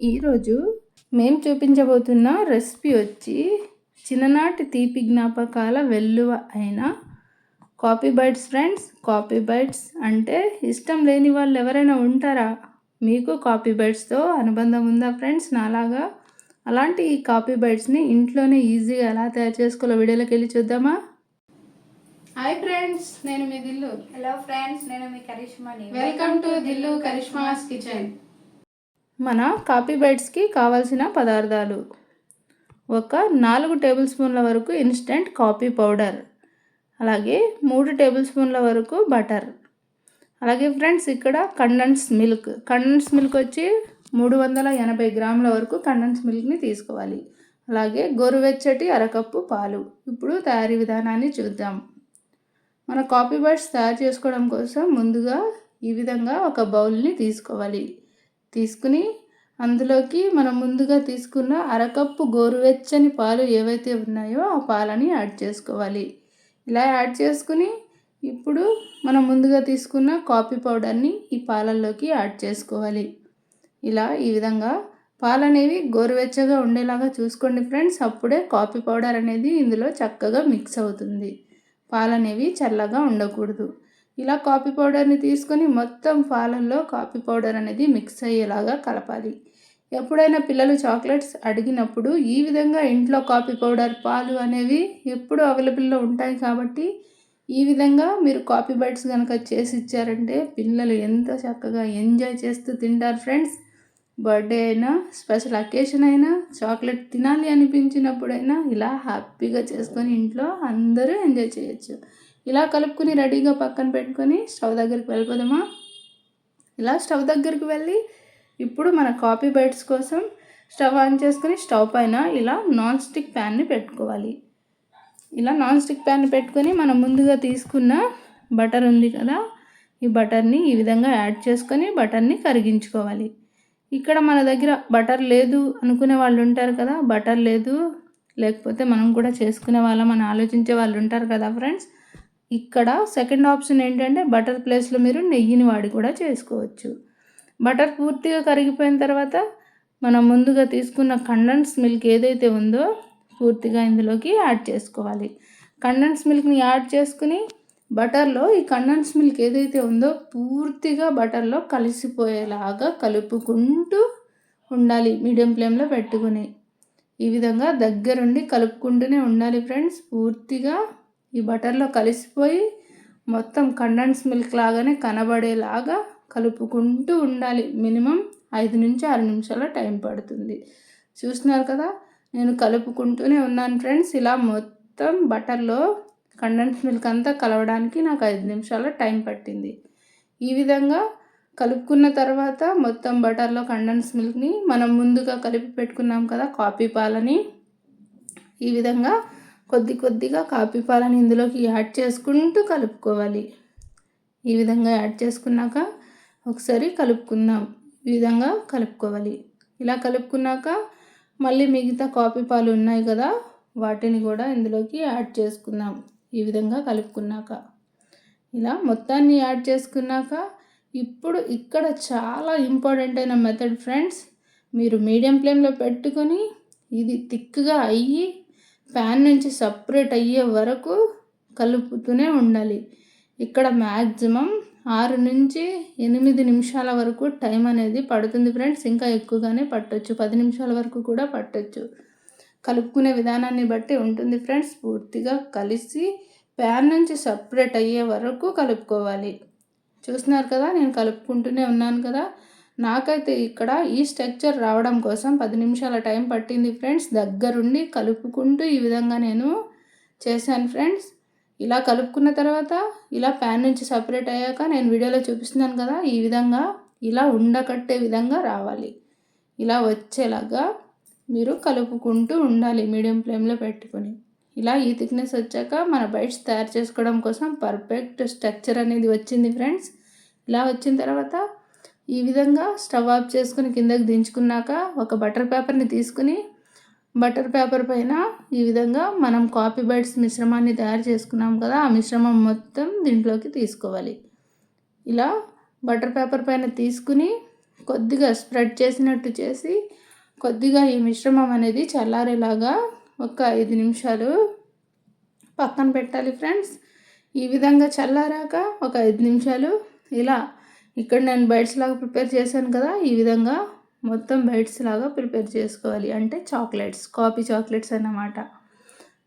ఈరోజు మేము చూపించబోతున్న రెసిపీ వచ్చి చిన్ననాటి తీపి జ్ఞాపకాల వెల్లువ అయిన coffee bites friends. Coffee bites అంటే ఇష్టం లేని వాళ్ళు ఎవరైనా ఉంటారా? మీకు కాపీ బైట్స్తో అనుబంధం ఉందా ఫ్రెండ్స్? నాలాగా అలాంటి ఈ కాపీ బైట్స్ని ఇంట్లోనే ఈజీగా ఎలా తయారు చేసుకోవాలో వీడియోలోకి వెళ్ళి చూద్దామా? హాయ్ ఫ్రెండ్స్ నేను మీ దిల్లు. హలో ఫ్రెండ్స్ నేను మీ కరిష్మాని. Welcome to Dillu Karishma's kitchen. మన కాపీ బైట్స్కి కావాల్సిన పదార్థాలు. ఒక నాలుగు టేబుల్ స్పూన్ల వరకు ఇన్స్టెంట్ కాఫీ పౌడర్. అలాగే మూడు టేబుల్ స్పూన్ల వరకు బటర్. అలాగే ఫ్రెండ్స్ ఇక్కడ కండెన్స్ మిల్క్. కండెన్స్ మిల్క్ వచ్చి మూడు వందల ఎనభై గ్రాముల వరకు కండెన్స్ మిల్క్ని తీసుకోవాలి. అలాగే గోరువెచ్చటి అరకప్పు పాలు. ఇప్పుడు తయారీ విధానాన్ని చూద్దాం. మన కాఫీ బర్డ్స్ తయారు చేసుకోవడం కోసం ముందుగా ఈ విధంగా ఒక బౌల్ని తీసుకోవాలి. తీసుకుని అందులోకి మనం ముందుగా తీసుకున్న అరకప్పు గోరువెచ్చని పాలు ఏవైతే ఉన్నాయో ఆ పాలని యాడ్ చేసుకోవాలి. ఇలా యాడ్ చేసుకుని ఇప్పుడు మనం ముందుగా తీసుకున్న కాఫీ పౌడర్ని ఈ పాలల్లోకి యాడ్ చేసుకోవాలి. ఇలా ఈ విధంగా పాలు అనేవి గోరువెచ్చగా ఉండేలాగా చూసుకోండి ఫ్రెండ్స్. అప్పుడే కాఫీ పౌడర్ అనేది ఇందులో చక్కగా మిక్స్ అవుతుంది. పాలు అనేవి చల్లగా ఉండకూడదు. ఇలా కాఫీ పౌడర్ని తీసుకొని మొత్తం పాలల్లో కాఫీ పౌడర్ అనేది మిక్స్ అయ్యేలాగా కలపాలి. ఎప్పుడైనా పిల్లలు చాక్లెట్స్ అడిగినప్పుడు ఈ విధంగా ఇంట్లో కాఫీ పౌడర్ పాలు అనేవి ఎప్పుడు అవైలబుల్లో ఉంటాయి కాబట్టి ఈ విధంగా మీరు కాఫీ బైట్స్ కనుక చేసి ఇచ్చారంటే పిల్లలు ఎంత చక్కగా ఎంజాయ్ చేస్తూ తింటారు ఫ్రెండ్స్. బర్త్డే అయినా స్పెషల్ అకేషన్ అయినా చాక్లెట్ తినాలి అనిపించినప్పుడైనా ఇలా హ్యాపీగా చేసుకొని ఇంట్లో అందరూ ఎంజాయ్ చేయొచ్చు. ఇలా కలుపుకొని రెడీగా పక్కన పెట్టుకొని స్టవ్ దగ్గరికి వెళ్ళిపోదామా? ఇలా స్టవ్ దగ్గరికి వెళ్ళి ఇప్పుడు మన కాఫీ బైట్స్ కోసం స్టవ్ ఆన్ చేసుకొని స్టవ్ పైన ఇలా నాన్ స్టిక్ ప్యాన్ని పెట్టుకోవాలి. ఇలా నాన్ స్టిక్ ప్యాన్ పెట్టుకొని మనం ముందుగా తీసుకున్న బటర్ ఉంది కదా ఈ బటర్ని ఈ విధంగా యాడ్ చేసుకొని బటర్ని కరిగించుకోవాలి. ఇక్కడ మన దగ్గర బటర్ లేదు అనుకునే వాళ్ళు ఉంటారు కదా బటర్ లేదు. లేకపోతే మనం కూడా చేసుకునే వాళ్ళం అని ఆలోచించే వాళ్ళు ఉంటారు కదా ఫ్రెండ్స్. ఇక్కడ సెకండ్ ఆప్షన్ ఏంటంటే బటర్ ప్లేస్లో మీరు నెయ్యిని వాడి కూడా చేసుకోవచ్చు. బటర్ పూర్తిగా కరిగిపోయిన తర్వాత మనం ముందుగా తీసుకున్న కండెన్స్ మిల్క్ ఏదైతే ఉందో పూర్తిగా ఇందులోకి యాడ్ చేసుకోవాలి. కండెన్స్ మిల్క్ని యాడ్ చేసుకుని బటర్లో ఈ కండెన్స్ మిల్క్ ఏదైతే ఉందో పూర్తిగా బటర్లో కలిసిపోయేలాగా కలుపుకుంటూ ఉండాలి. మీడియం ఫ్లేమ్లో పెట్టుకుని ఈ విధంగా దగ్గరుండి కలుపుకుంటూనే ఉండాలి ఫ్రెండ్స్. పూర్తిగా ఈ బటర్లో కలిసిపోయి మొత్తం కండెన్స్ మిల్క్ లాగానే కనబడేలాగా కలుపుకుంటూ ఉండాలి. మినిమం ఐదు నుంచి ఆరు నిమిషాల టైం పడుతుంది. చూస్తున్నారు కదా? నేను కలుపుకుంటూనే ఉన్నాను ఫ్రెండ్స్. ఇలా మొత్తం బటర్లో కండెన్స్ మిల్క్ అంతా కలవడానికి నాకు ఐదు నిమిషాల టైం పట్టింది. ఈ విధంగా కలుపుకున్న తర్వాత మొత్తం బటర్లో కండెన్స్ మిల్క్ని మనం ముందుగా కలిపి పెట్టుకున్నాం కదా కాఫీ పాలని. ఈ విధంగా కొద్ది కొద్దిగా కాఫీ పాలని ఇందులోకి యాడ్ చేసుకుంటూ కలుపుకోవాలి. ఈ విధంగా యాడ్ చేసుకున్నాక ఒకసారి కలుపుకుందాం. ఈ విధంగా కలుపుకోవాలి. ఇలా కలుపుకున్నాక మళ్ళీ మిగతా కాఫీ పాలు ఉన్నాయి కదా వాటిని కూడా ఇందులోకి యాడ్ చేసుకుందాం. ఈ విధంగా కలుపుకున్నాక. ఇలా మొత్తాన్ని యాడ్ చేసుకున్నాక ఇప్పుడు ఇక్కడ చాలా ఇంపార్టెంట్ అయిన మెథడ్ ఫ్రెండ్స్ మీరు మీడియం ఫ్లేమ్లో పెట్టుకొని ఇది థిక్గా అయ్యి ప్యాన్ నుంచి సపరేట్ అయ్యే వరకు కలుపుతూనే ఉండాలి. ఇక్కడ మ్యాక్సిమం ఆరు నుంచి ఎనిమిది నిమిషాల వరకు టైం అనేది పడుతుంది ఫ్రెండ్స్ ఇంకా ఎక్కువగానే పట్టొచ్చు. పది నిమిషాల వరకు కూడా పట్టొచ్చు. కలుపుకునే విధానాన్ని బట్టి ఉంటుంది ఫ్రెండ్స్ పూర్తిగా కలిసి ప్యాన్ నుంచి సపరేట్ అయ్యే వరకు కలుపుకోవాలి. చూస్తున్నారు కదా నేను కలుపుకుంటూనే ఉన్నాను కదా. నాకైతే ఇక్కడ ఈ స్ట్రక్చర్ రావడం కోసం పది నిమిషాల టైం పట్టింది ఫ్రెండ్స్. దగ్గరుండి కలుపుకుంటూ ఈ విధంగా నేను చేశాను ఫ్రెండ్స్. ఇలా కలుపుకున్న తర్వాత ఇలా ప్యాన్ నుంచి సపరేట్ అయ్యాక నేను వీడియోలో చూపిస్తున్నాను కదా ఈ విధంగా ఇలా ఉండకట్టే విధంగా రావాలి. ఇలా వచ్చేలాగా మీరు కలుపుకుంటూ ఉండాలి మీడియం ఫ్లేమ్లో పెట్టుకొని. ఇలా ఈ థిక్నెస్ వచ్చాక మన బైట్స్ తయారు చేసుకోవడం కోసం పర్ఫెక్ట్ స్ట్రక్చర్ అనేది వచ్చింది ఫ్రెండ్స్. ఇలా వచ్చిన తర్వాత ఈ విధంగా స్టవ్ ఆఫ్ చేసుకుని కిందకి దించుకున్నాక ఒక బటర్ పేపర్ని తీసుకుని బటర్ పేపర్ పైన ఈ విధంగా మనం కాఫీ బైట్స్ మిశ్రమాన్ని తయారు చేసుకున్నాం కదా ఆ మిశ్రమం మొత్తం దీంట్లోకి తీసుకోవాలి. ఇలా బటర్ పేపర్ పైన తీసుకుని కొద్దిగా స్ప్రెడ్ చేసినట్టు చేసి కొద్దిగా ఈ మిశ్రమం అనేది చల్లారేలాగా ఒక ఐదు నిమిషాలు పక్కన పెట్టాలి ఫ్రెండ్స్. ఈ విధంగా చల్లారాక ఒక ఐదు నిమిషాలు ఇలా ఇక్కడ నేను బైట్స్ లాగా ప్రిపేర్ చేశాను కదా ఈ విధంగా మొత్తం బైట్స్ లాగా ప్రిపేర్ చేసుకోవాలి. అంటే చాక్లెట్స్ కాఫీ చాక్లెట్స్ అన్నమాట.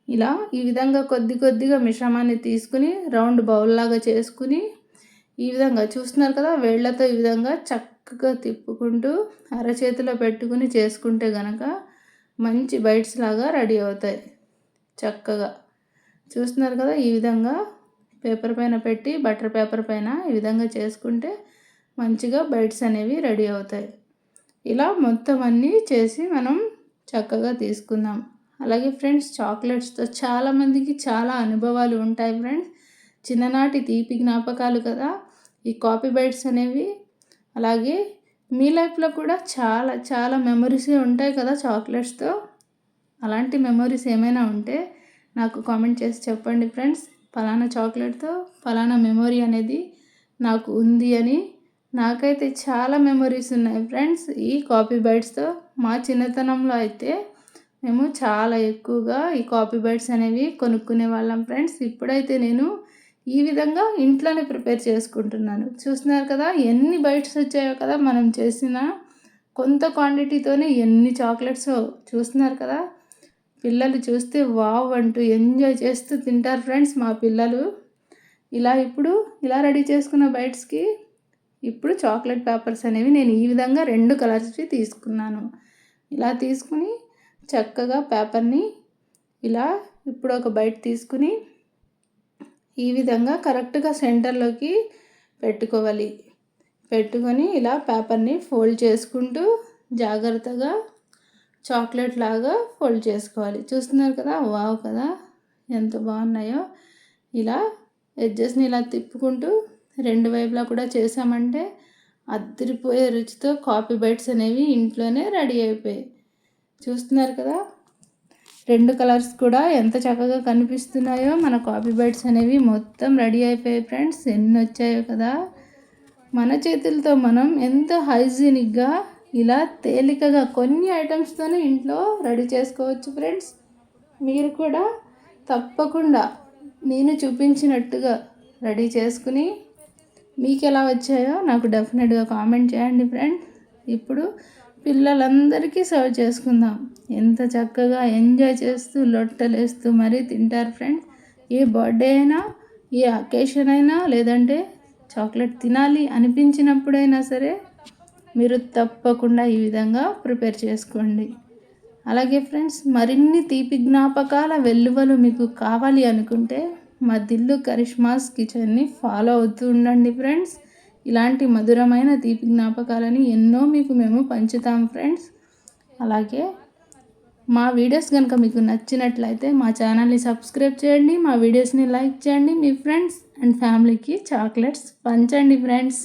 ఇలా ఈ విధంగా కొద్ది కొద్దిగా మిశ్రమాన్ని తీసుకుని రౌండ్ బౌల్ లాగా చేసుకుని ఈ విధంగా చూస్తున్నారు కదా వేళ్ళతో ఈ విధంగా చక్కగా తిప్పుకుంటూ అరచేతిలో పెట్టుకుని చేసుకుంటే గనక మంచి బైట్స్ లాగా రెడీ అవుతాయి. చక్కగా. చూస్తున్నారు కదా ఈ విధంగా పేపర్ పైన పెట్టి బటర్ పేపర్ పైన ఈ విధంగా చేసుకుంటే మంచిగా బైట్స్ అనేవి రెడీ అవుతాయి. ఇలా మొత్తం అన్నీ చేసి మనం చక్కగా తీసుకుందాం. అలాగే ఫ్రెండ్స్ చాక్లెట్స్తో చాలామందికి చాలా అనుభవాలు ఉంటాయి ఫ్రెండ్స్. చిన్ననాటి తీపి జ్ఞాపకాలు కదా ఈ కాపీ బైట్స్ అనేవి. అలాగే మీ లైఫ్లో కూడా చాలా చాలా మెమరీస్ ఉంటాయి కదా చాక్లెట్స్తో? అలాంటి మెమరీస్ ఏమైనా ఉంటే నాకు కామెంట్ చేసి చెప్పండి ఫ్రెండ్స్. ఫలానా చాక్లెట్తో ఫలానా మెమొరీ అనేది నాకు ఉంది అని. నాకైతే చాలా మెమరీస్ ఉన్నాయి ఫ్రెండ్స్. ఈ కాపీ బైట్స్తో మా చిన్నతనంలో అయితే మేము చాలా ఎక్కువగా ఈ కాపీ బైట్స్ అనేవి కొనుక్కునే వాళ్ళం ఫ్రెండ్స్. ఇప్పుడైతే నేను ఈ విధంగా ఇంట్లోనే ప్రిపేర్ చేసుకుంటున్నాను. చూస్తున్నారు కదా ఎన్ని బైట్స్ వచ్చాయో కదా మనం చేసిన కొంత క్వాంటిటీతోనే ఎన్ని చాక్లెట్స్ చూస్తున్నారు కదా పిల్లలు చూస్తే వావ్ అంటూ ఎంజాయ్ చేస్తూ తింటారు ఫ్రెండ్స్ మా పిల్లలు. ఇలా ఇప్పుడు ఇలా రెడీ చేసుకున్న బైట్స్కి ఇప్పుడు చాక్లెట్ పేపర్స్ అనేవి నేను ఈ విధంగా రెండు కలర్స్వి తీసుకున్నాను. ఇలా తీసుకుని చక్కగా పేపర్ని ఇలా ఇప్పుడు ఒక బయట తీసుకుని ఈ విధంగా కరెక్ట్గా సెంటర్లోకి పెట్టుకోవాలి. పెట్టుకొని ఇలా పేపర్ని ఫోల్డ్ చేసుకుంటూ జాగ్రత్తగా చాక్లెట్ లాగా ఫోల్డ్ చేసుకోవాలి. చూస్తున్నారు కదా? వావ్ కదా? ఎంత బాగున్నాయో. ఇలా ఎడ్జెస్ని ఇలా తిప్పుకుంటూ రెండు వైపులా కూడా చేసామంటే అద్దరిపోయే రుచితో కాఫీ బైట్స్ అనేవి ఇంట్లోనే రెడీ అయిపోయాయి. చూస్తున్నారు కదా? రెండు కలర్స్ కూడా ఎంత చక్కగా కనిపిస్తున్నాయో మన కాపీ బైట్స్ అనేవి మొత్తం రెడీ అయిపోయాయి ఫ్రెండ్స్. ఎన్ని వచ్చాయో కదా. మన చేతులతో మనం ఎంత హైజీనిక్గా ఇలా తేలికగా కొన్ని ఐటమ్స్తోనే ఇంట్లో రెడీ చేసుకోవచ్చు ఫ్రెండ్స్. మీరు కూడా తప్పకుండా నేను చూపించినట్టుగా రెడీ చేసుకుని మీకు ఎలా వచ్చాయో నాకు డెఫినెట్గా కామెంట్ చేయండి ఫ్రెండ్స్ ఇప్పుడు పిల్లలందరికీ సర్వ్ చేసుకుందాం. ఎంత చక్కగా ఎంజాయ్ చేస్తూ లొట్టలేస్తూ మరీ తింటారు ఫ్రెండ్స్. ఏ బర్త్డే అయినా ఏ అకేషన్ అయినా లేదంటే చాక్లెట్ తినాలి అనిపించినప్పుడైనా సరే మీరు తప్పకుండా ఈ విధంగా ప్రిపేర్ చేసుకోండి. అలాగే ఫ్రెండ్స్ మరిన్ని తీపి జ్ఞాపకాల వెల్లువలు మీకు కావాలి అనుకుంటే మా దిల్లు కరిష్మాస్ కిచెన్ని ఫాలో అవుతూ ఉండండి ఫ్రెండ్స్. ఇలాంటి మధురమైన తీపి జ్ఞాపకాలని ఎన్నో మీకు మేము పంచుతాం ఫ్రెండ్స్. అలాగే మా వీడియోస్ కనుక మీకు నచ్చినట్లయితే మా ఛానల్ని సబ్స్క్రైబ్ చేయండి మా వీడియోస్ని లైక్ చేయండి మీ ఫ్రెండ్స్ అండ్ ఫ్యామిలీకి చాక్లెట్స్ పంచండి ఫ్రెండ్స్.